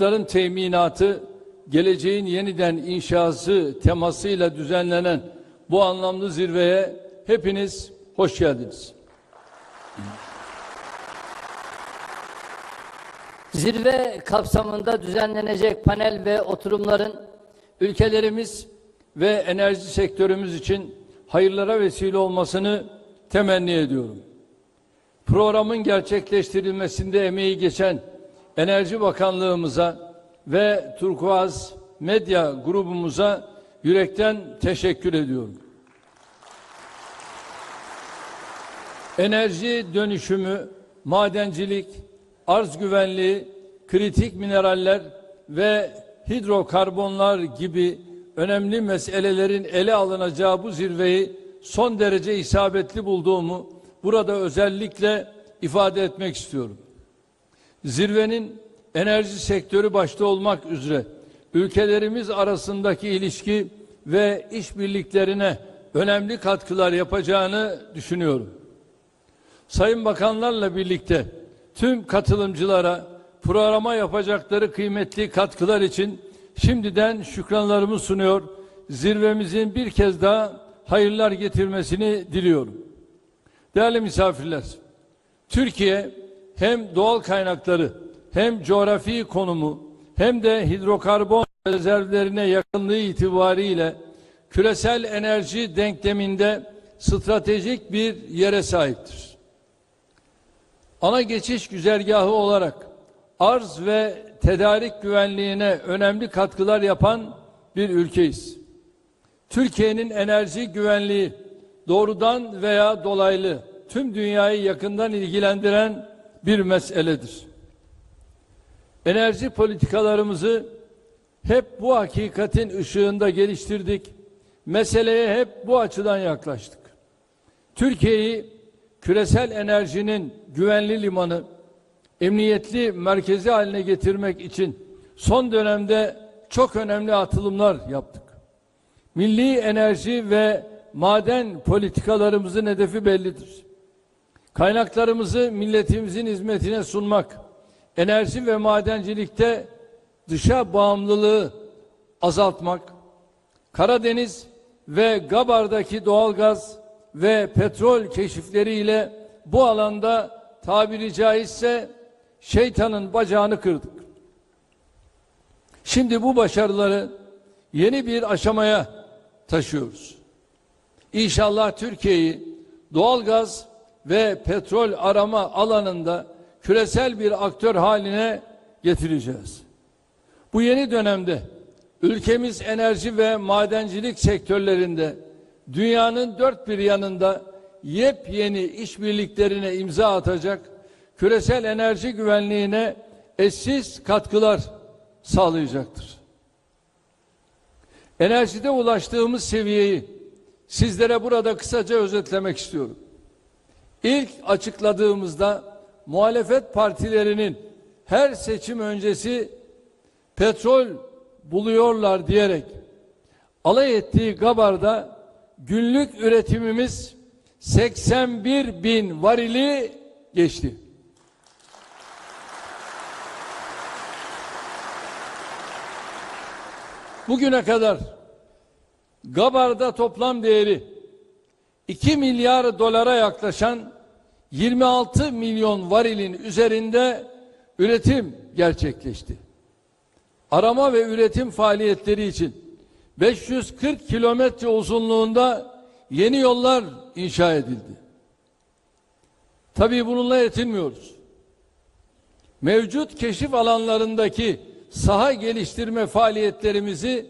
Kaynakların teminatı, geleceğin yeniden inşası temasıyla düzenlenen bu anlamlı zirveye hepiniz hoş geldiniz. Zirve kapsamında düzenlenecek panel ve oturumların Ülkelerimiz ve enerji sektörümüz için hayırlara vesile olmasını temenni ediyorum. Programın gerçekleştirilmesinde emeği geçen Enerji Bakanlığımıza ve Turkuaz Medya grubumuza yürekten teşekkür ediyorum. Enerji dönüşümü, madencilik, arz güvenliği, kritik mineraller ve hidrokarbonlar gibi önemli meselelerin ele alınacağı bu zirveyi son derece isabetli bulduğumu burada özellikle ifade etmek istiyorum. Zirvenin enerji sektörü başta olmak üzere ülkelerimiz arasındaki ilişki ve işbirliklerine önemli katkılar yapacağını düşünüyorum. Sayın Bakanlarla birlikte tüm katılımcılara programa yapacakları kıymetli katkılar için şimdiden şükranlarımı sunuyor. Zirvemizin bir kez daha hayırlar getirmesini diliyorum. Değerli misafirler, Türkiye hem doğal kaynakları hem coğrafi konumu hem de hidrokarbon rezervlerine yakınlığı itibariyle küresel enerji denkleminde stratejik bir yere sahiptir. Ana geçiş güzergahı olarak arz ve tedarik güvenliğine önemli katkılar yapan bir ülkeyiz. Türkiye'nin enerji güvenliği doğrudan veya dolaylı tüm dünyayı yakından ilgilendiren bir meseledir. Enerji politikalarımızı hep bu hakikatin ışığında geliştirdik. Meseleye hep bu açıdan yaklaştık. Türkiye'yi küresel enerjinin güvenli limanı, emniyetli merkezi haline getirmek için son dönemde çok önemli atılımlar yaptık. Milli enerji ve maden politikalarımızın hedefi bellidir. Kaynaklarımızı milletimizin hizmetine sunmak, enerji ve madencilikte dışa bağımlılığı azaltmak, Karadeniz ve Gabar'daki doğalgaz ve petrol keşifleriyle bu alanda tabiri caizse şeytanın bacağını kırdık. Şimdi bu başarıları yeni bir aşamaya taşıyoruz. İnşallah Türkiye'yi doğalgaz ve petrol arama alanında küresel bir aktör haline getireceğiz. Bu yeni dönemde ülkemiz enerji ve madencilik sektörlerinde dünyanın dört bir yanında yepyeni işbirliklerine imza atacak, küresel enerji güvenliğine eşsiz katkılar sağlayacaktır. Enerjide ulaştığımız seviyeyi sizlere burada kısaca özetlemek istiyorum. İlk açıkladığımızda muhalefet partilerinin her seçim öncesi petrol buluyorlar diyerek alay ettiği Gabar'da günlük üretimimiz 81 bin varili geçti. Bugüne kadar Gabar'da toplam değeri 2 milyar dolara yaklaşan 26 milyon varilin üzerinde üretim gerçekleşti. Arama ve üretim faaliyetleri için 540 kilometre uzunluğunda yeni yollar inşa edildi. Tabii bununla yetinmiyoruz. Mevcut keşif alanlarındaki saha geliştirme faaliyetlerimizi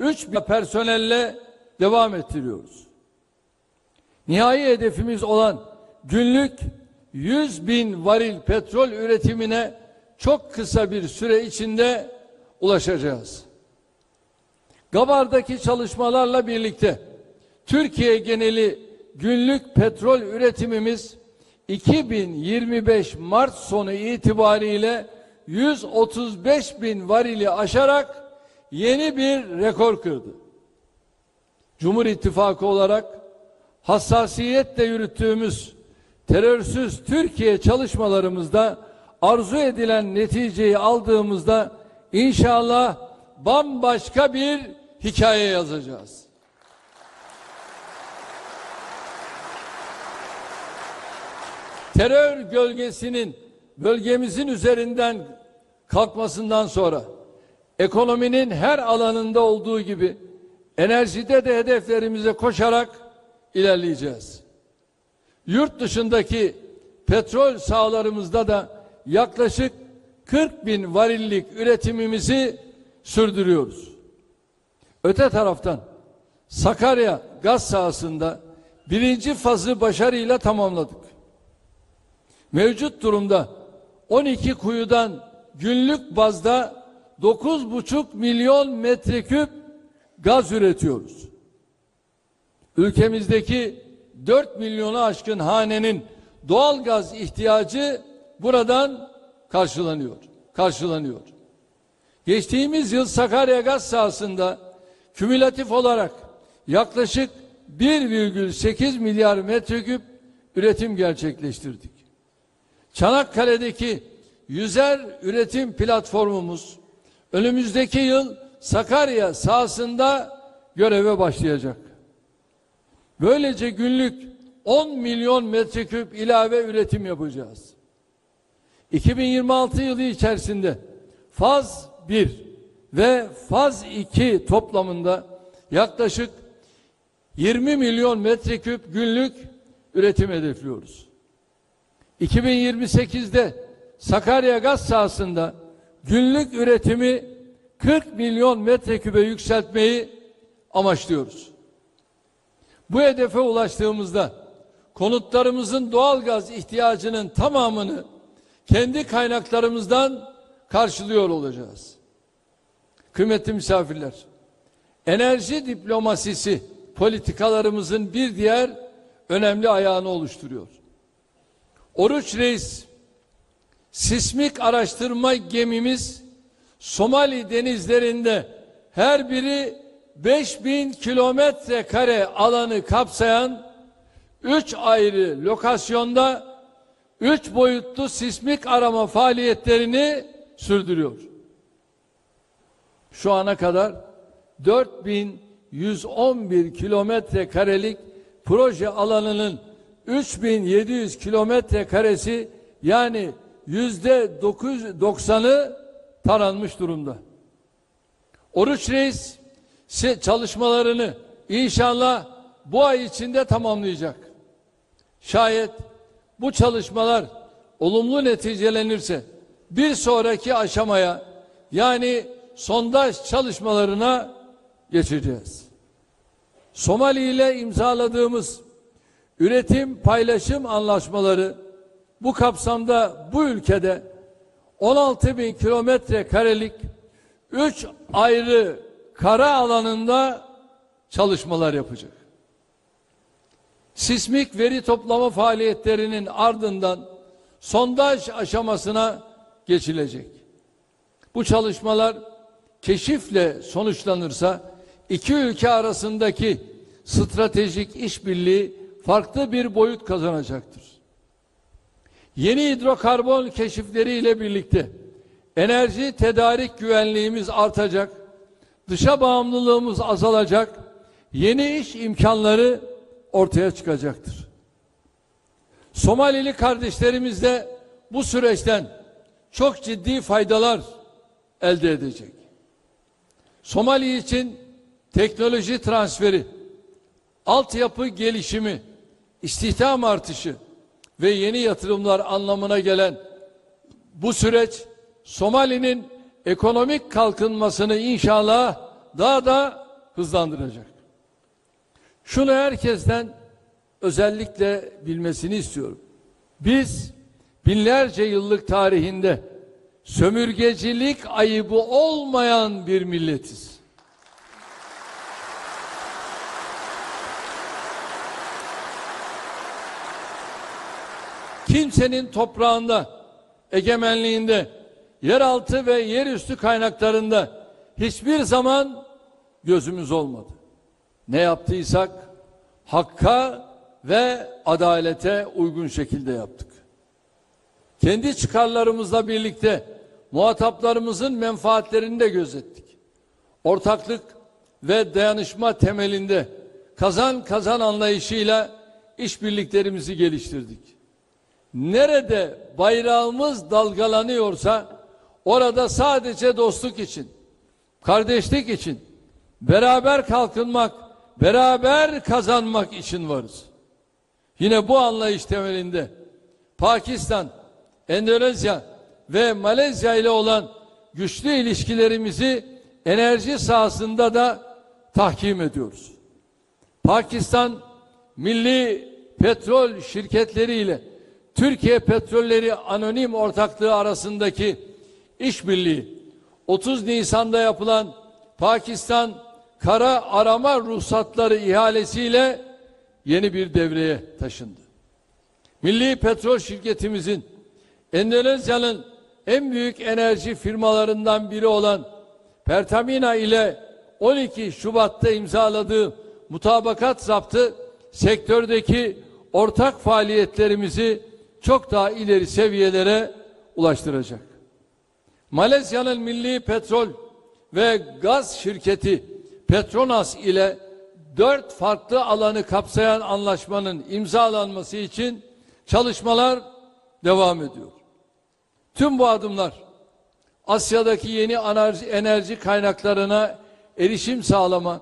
3 personelle devam ettiriyoruz. Nihai hedefimiz olan günlük 100 bin varil petrol üretimine çok kısa bir süre içinde ulaşacağız. Gabar'daki çalışmalarla birlikte Türkiye geneli günlük petrol üretimimiz 2025 Mart sonu itibariyle 135 bin varili aşarak yeni bir rekor kırdı. Cumhur İttifakı olarak hassasiyetle yürüttüğümüz terörsüz Türkiye çalışmalarımızda arzu edilen neticeyi aldığımızda inşallah bambaşka bir hikaye yazacağız. Terör gölgesinin bölgemizin üzerinden kalkmasından sonra ekonominin her alanında olduğu gibi enerjide de hedeflerimize koşarak ilerleyeceğiz. Yurt dışındaki petrol sahalarımızda da yaklaşık 40 bin varillik üretimimizi sürdürüyoruz. Öte taraftan Sakarya gaz sahasında birinci fazı başarıyla tamamladık. Mevcut durumda 12 kuyudan günlük bazda 9,5 milyon metreküp gaz üretiyoruz. Ülkemizdeki 4 milyonu aşkın hanenin doğal gaz ihtiyacı buradan karşılanıyor. Karşılanıyor. Geçtiğimiz yıl Sakarya gaz sahasında kümülatif olarak yaklaşık 1,8 milyar metreküp üretim gerçekleştirdik. Çanakkale'deki yüzer üretim platformumuz önümüzdeki yıl Sakarya sahasında göreve başlayacak. Böylece günlük 10 milyon metreküp ilave üretim yapacağız. 2026 yılı içerisinde faz 1 ve faz 2 toplamında yaklaşık 20 milyon metreküp günlük üretim hedefliyoruz. 2028'de Sakarya gaz sahasında günlük üretimi 40 milyon metrekübe yükseltmeyi amaçlıyoruz. Bu hedefe ulaştığımızda konutlarımızın doğal gaz ihtiyacının tamamını kendi kaynaklarımızdan karşılıyor olacağız. Kıymetli misafirler, enerji diplomasisi politikalarımızın bir diğer önemli ayağını oluşturuyor. Oruç Reis, sismik araştırma gemimiz Somali denizlerinde her biri 5000 kilometre kare alanı kapsayan 3 ayrı lokasyonda 3 boyutlu sismik arama faaliyetlerini sürdürüyor. Şu ana kadar 4111 kilometre karelik proje alanının 3700 kilometre karesi yani yüzde 90'ı taranmış durumda. Oruç Reis çalışmalarını inşallah bu ay içinde tamamlayacak. Şayet bu çalışmalar olumlu neticelenirse bir sonraki aşamaya yani sondaj çalışmalarına geçeceğiz. Somali ile imzaladığımız üretim paylaşım anlaşmaları bu kapsamda bu ülkede 16 bin kilometre karelik 3 ayrı kara alanında çalışmalar yapacak. Sismik veri toplama faaliyetlerinin ardından sondaj aşamasına geçilecek. Bu çalışmalar keşifle sonuçlanırsa iki ülke arasındaki stratejik işbirliği farklı bir boyut kazanacaktır. Yeni hidrokarbon keşifleriyle birlikte enerji tedarik güvenliğimiz artacak, dışa bağımlılığımız azalacak, yeni iş imkanları ortaya çıkacaktır. Somalili kardeşlerimiz de bu süreçten çok ciddi faydalar elde edecek. Somali için teknoloji transferi, altyapı gelişimi, istihdam artışı ve yeni yatırımlar anlamına gelen bu süreç Somali'nin ekonomik kalkınmasını inşallah daha da hızlandıracak. Şunu herkesten özellikle bilmesini istiyorum. Biz binlerce yıllık tarihinde sömürgecilik ayıbı olmayan bir milletiz. Kimsenin toprağında, egemenliğinde, yeraltı ve yerüstü kaynaklarında hiçbir zaman gözümüz olmadı. Ne yaptıysak hakka ve adalete uygun şekilde yaptık. Kendi çıkarlarımızla birlikte muhataplarımızın menfaatlerini de gözettik. Ortaklık ve dayanışma temelinde kazan kazan anlayışıyla işbirliklerimizi geliştirdik. Nerede bayrağımız dalgalanıyorsa orada sadece dostluk için, kardeşlik için, beraber kalkınmak, beraber kazanmak için varız. Yine bu anlayış temelinde Pakistan, Endonezya ve Malezya ile olan güçlü ilişkilerimizi enerji sahasında da tahkim ediyoruz. Pakistan milli petrol şirketleri ile Türkiye Petrolleri Anonim Ortaklığı arasındaki işbirliği 30 Nisan'da yapılan Pakistan kara arama ruhsatları ihalesiyle yeni bir devreye taşındı. Milli petrol şirketimizin Endonezya'nın en büyük enerji firmalarından biri olan Pertamina ile 12 Şubat'ta imzaladığı mutabakat zaptı sektördeki ortak faaliyetlerimizi çok daha ileri seviyelere ulaştıracak. Malezya'nın milli petrol ve gaz şirketi Petronas ile dört farklı alanı kapsayan anlaşmanın imzalanması için çalışmalar devam ediyor. Tüm bu adımlar Asya'daki yeni enerji, kaynaklarına erişim sağlama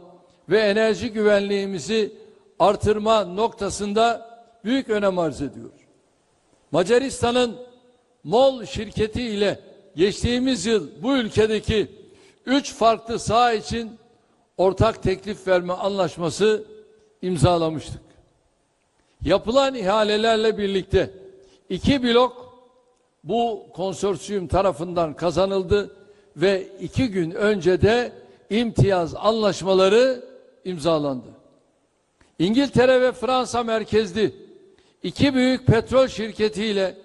ve enerji güvenliğimizi artırma noktasında büyük önem arz ediyor. Macaristan'ın MOL şirketi ile geçtiğimiz yıl bu ülkedeki üç farklı saha için ortak teklif verme anlaşması imzalamıştık. Yapılan ihalelerle birlikte iki blok bu konsorsiyum tarafından kazanıldı ve iki gün önce de imtiyaz anlaşmaları imzalandı. İngiltere ve Fransa merkezli iki büyük petrol şirketiyle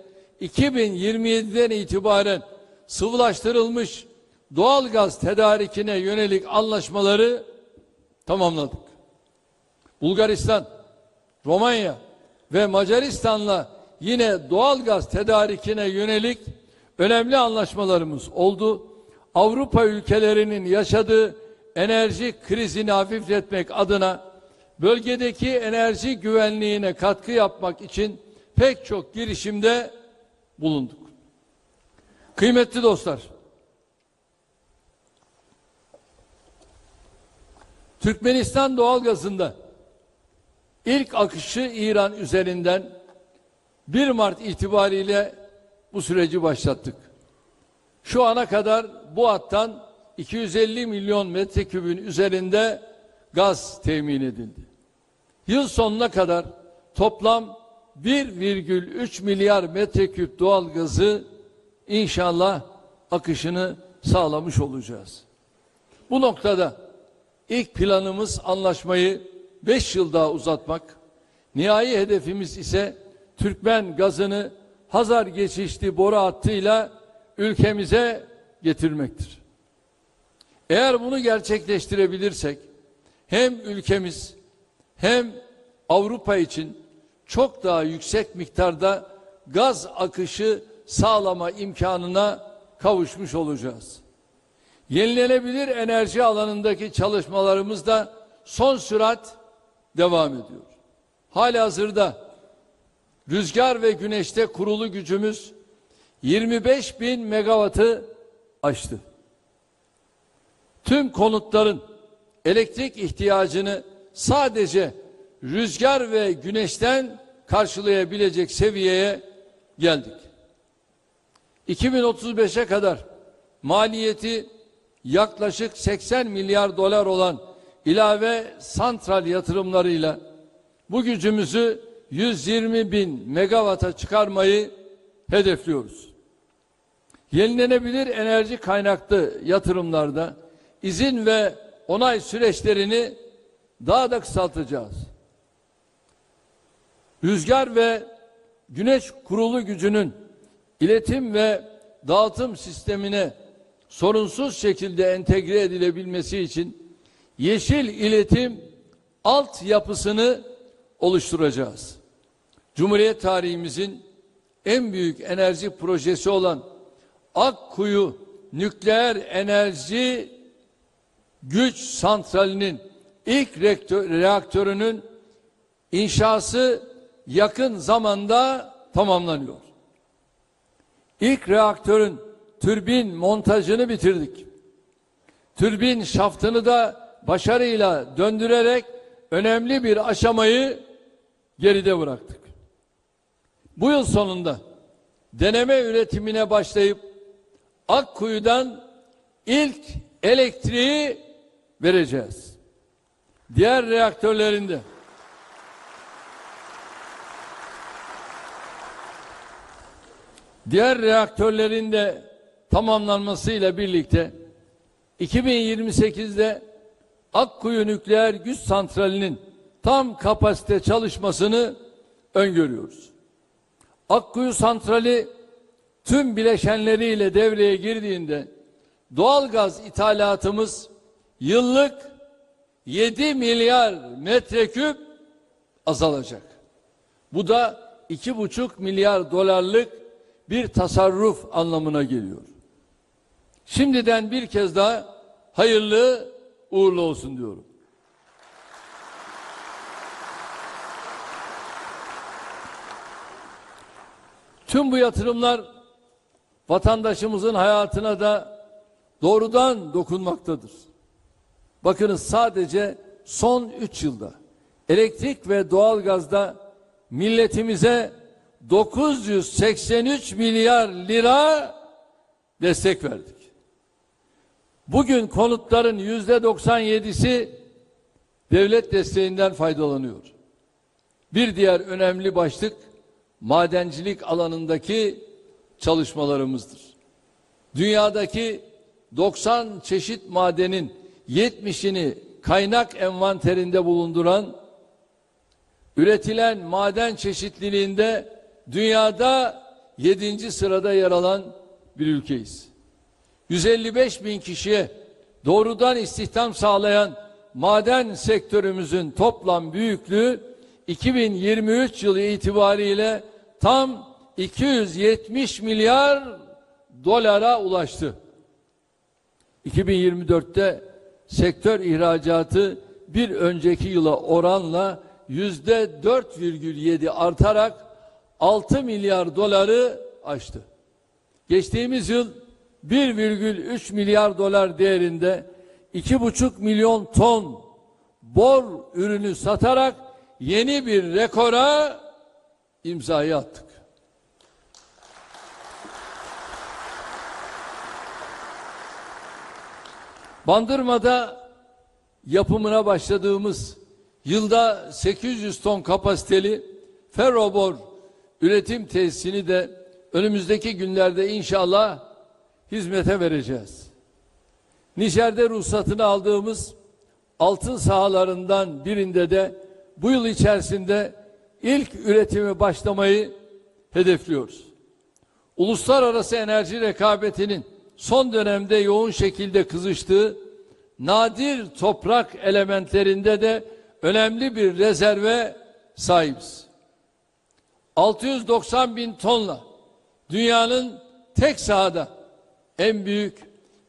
2027'den itibaren sıvılaştırılmış doğal gaz tedarikine yönelik anlaşmaları tamamladık. Bulgaristan, Romanya ve Macaristan'la yine doğal gaz tedarikine yönelik önemli anlaşmalarımız oldu. Avrupa ülkelerinin yaşadığı enerji krizini hafifletmek adına bölgedeki enerji güvenliğine katkı yapmak için pek çok girişimde bulunduk. Kıymetli dostlar, Türkmenistan doğalgazında ilk akışı İran üzerinden 1 Mart itibariyle bu süreci başlattık. Şu ana kadar bu hattan 250 milyon metrekübün üzerinde gaz temin edildi. Yıl sonuna kadar toplam 1,3 milyar metreküp doğal gazı inşallah akışını sağlamış olacağız. Bu noktada ilk planımız anlaşmayı 5 yıl daha uzatmak. Nihai hedefimiz ise Türkmen gazını Hazar geçişli boru hattıyla ülkemize getirmektir. Eğer bunu gerçekleştirebilirsek hem ülkemiz hem Avrupa için çok daha yüksek miktarda gaz akışı sağlama imkanına kavuşmuş olacağız. Yenilenebilir enerji alanındaki çalışmalarımız da son sürat devam ediyor. Halihazırda rüzgar ve güneşte kurulu gücümüz 25 bin megawattı aştı. Tüm konutların elektrik ihtiyacını sadece rüzgar ve güneşten karşılayabilecek seviyeye geldik. 2035'e kadar maliyeti yaklaşık 80 milyar dolar olan ilave santral yatırımlarıyla bu gücümüzü 120 bin megawata çıkarmayı hedefliyoruz. Yenilenebilir enerji kaynaklı yatırımlarda izin ve onay süreçlerini daha da kısaltacağız. Rüzgar ve güneş kurulu gücünün iletim ve dağıtım sistemine sorunsuz şekilde entegre edilebilmesi için yeşil iletim altyapısını oluşturacağız. Cumhuriyet tarihimizin en büyük enerji projesi olan Akkuyu nükleer enerji güç santralinin ilk reaktör- reaktörünün inşası yakın zamanda tamamlanıyor. İlk reaktörün türbin montajını bitirdik. Türbin şaftını da başarıyla döndürerek önemli bir aşamayı geride bıraktık. Bu yıl sonunda deneme üretimine başlayıp Akkuyu'dan ilk elektriği vereceğiz. Diğer reaktörlerinde diğer reaktörlerin de tamamlanmasıyla birlikte 2028'de Akkuyu Nükleer Güç Santrali'nin tam kapasite çalışmasını öngörüyoruz. Akkuyu Santrali tüm bileşenleriyle devreye girdiğinde doğal gaz ithalatımız yıllık 7 milyar metreküp azalacak. Bu da 2,5 milyar dolarlık bir tasarruf anlamına geliyor. Şimdiden bir kez daha hayırlı uğurlu olsun diyorum. Tüm bu yatırımlar vatandaşımızın hayatına da doğrudan dokunmaktadır. Bakınız sadece son 3 yılda elektrik ve doğalgazda milletimize 983 milyar lira destek verdik. Bugün konutların yüzde 97'si devlet desteğinden faydalanıyor. Bir diğer önemli başlık madencilik alanındaki çalışmalarımızdır. Dünyadaki 90 çeşit madenin 70'ini kaynak envanterinde bulunduran üretilen maden çeşitliliğinde dünyada 7. sırada yer alan bir ülkeyiz. 155 bin kişiye doğrudan istihdam sağlayan maden sektörümüzün toplam büyüklüğü 2023 yılı itibariyle tam 270 milyar dolara ulaştı. 2024'te sektör ihracatı bir önceki yıla oranla yüzde 4,7 artarak 6 milyar doları aştı. Geçtiğimiz yıl 1,3 milyar dolar değerinde 2,5 milyon ton bor ürünü satarak yeni bir rekora imzayı attık. Bandırma'da yapımına başladığımız yılda 800 ton kapasiteli ferrobor üretim tesisini de önümüzdeki günlerde inşallah hizmete vereceğiz. Nijer'de ruhsatını aldığımız altın sahalarından birinde de bu yıl içerisinde ilk üretimi başlamayı hedefliyoruz. Uluslararası enerji rekabetinin son dönemde yoğun şekilde kızıştığı nadir toprak elementlerinde de önemli bir rezerve sahibiz. 690 bin tonla dünyanın tek sahada en büyük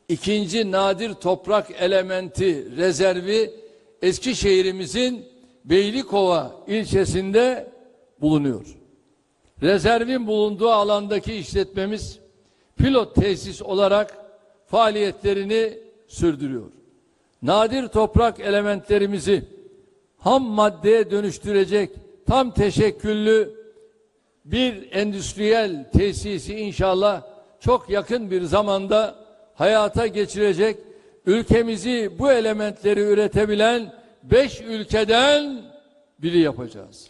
ikinci nadir toprak elementi rezervi Eskişehir'imizin Beylikova ilçesinde bulunuyor. Rezervin bulunduğu alandaki işletmemiz pilot tesis olarak faaliyetlerini sürdürüyor. Nadir toprak elementlerimizi ham maddeye dönüştürecek tam teşekküllü bir endüstriyel tesisi inşallah çok yakın bir zamanda hayata geçirecek ülkemizi bu elementleri üretebilen beş ülkeden biri yapacağız.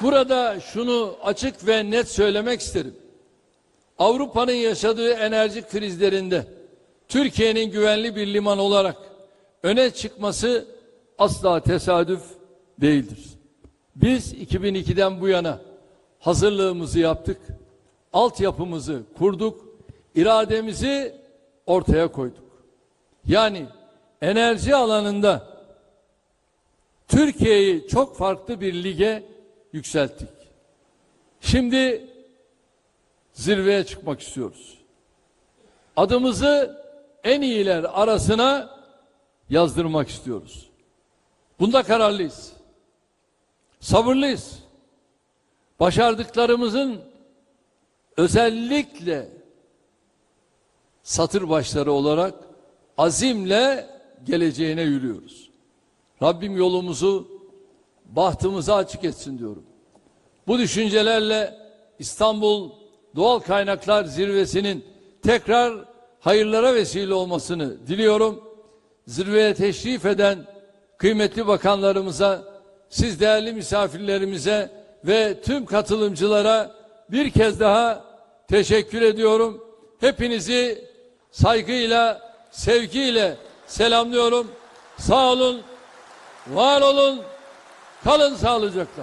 Burada şunu açık ve net söylemek isterim. Avrupa'nın yaşadığı enerji krizlerinde Türkiye'nin güvenli bir liman olarak öne çıkması asla tesadüf değildir. Biz 2002'den bu yana hazırlığımızı yaptık, altyapımızı kurduk, irademizi ortaya koyduk. Yani enerji alanında Türkiye'yi çok farklı bir lige yükselttik. Şimdi zirveye çıkmak istiyoruz. Adımızı en iyiler arasına yazdırmak istiyoruz. Bunda kararlıyız. Sabırlıyız. Başardıklarımızın özellikle satır başları olarak azimle geleceğine yürüyoruz. Rabbim yolumuzu bahtımıza açık etsin diyorum. Bu düşüncelerle İstanbul Doğal Kaynaklar Zirvesi'nin tekrar hayırlara vesile olmasını diliyorum. Zirveye teşrif eden kıymetli bakanlarımıza, siz değerli misafirlerimize ve tüm katılımcılara bir kez daha teşekkür ediyorum. Hepinizi saygıyla, sevgiyle selamlıyorum. Sağ olun, var olun, kalın sağlıcakla.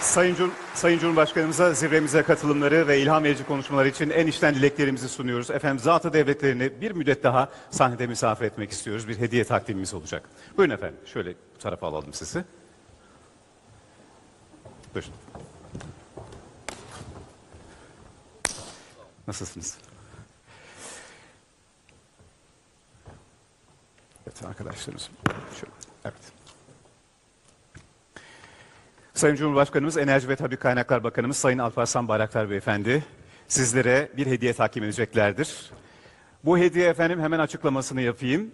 Sayın, Cum Sayın Cumhurbaşkanımıza zirvemize katılımları ve ilham verici konuşmalar için en içten dileklerimizi sunuyoruz. Efendim zatı devletlerini bir müddet daha sahnede misafir etmek istiyoruz. Bir hediye takdimimiz olacak. Buyurun efendim. Şöyle bu tarafa alalım sizi. Buyurun. Nasılsınız? Evet arkadaşlarımız. Şöyle. Evet. Sayın Cumhurbaşkanımız, Enerji ve Tabii Kaynaklar Bakanımız Sayın Alparslan Bayraktar Beyefendi sizlere bir hediye takdim edeceklerdir. Bu hediye efendim hemen açıklamasını yapayım.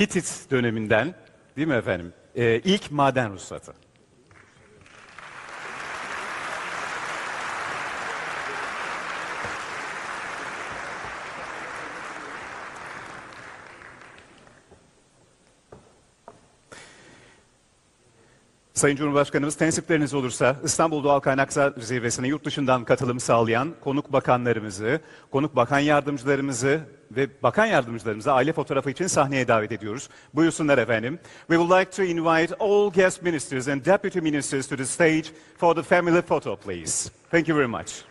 Hitit döneminden değil mi efendim? Ee, ilk maden ruhsatı. Sayın Cumhurbaşkanımız tensipleriniz olursa İstanbul Doğal Kaynaklar Zirvesi'ne yurt dışından katılım sağlayan konuk bakanlarımızı, konuk bakan yardımcılarımızı ve bakan yardımcılarımızı aile fotoğrafı için sahneye davet ediyoruz. Buyursunlar efendim. We would like to invite all guest ministers and deputy ministers to the stage for the family photo please. Thank you very much.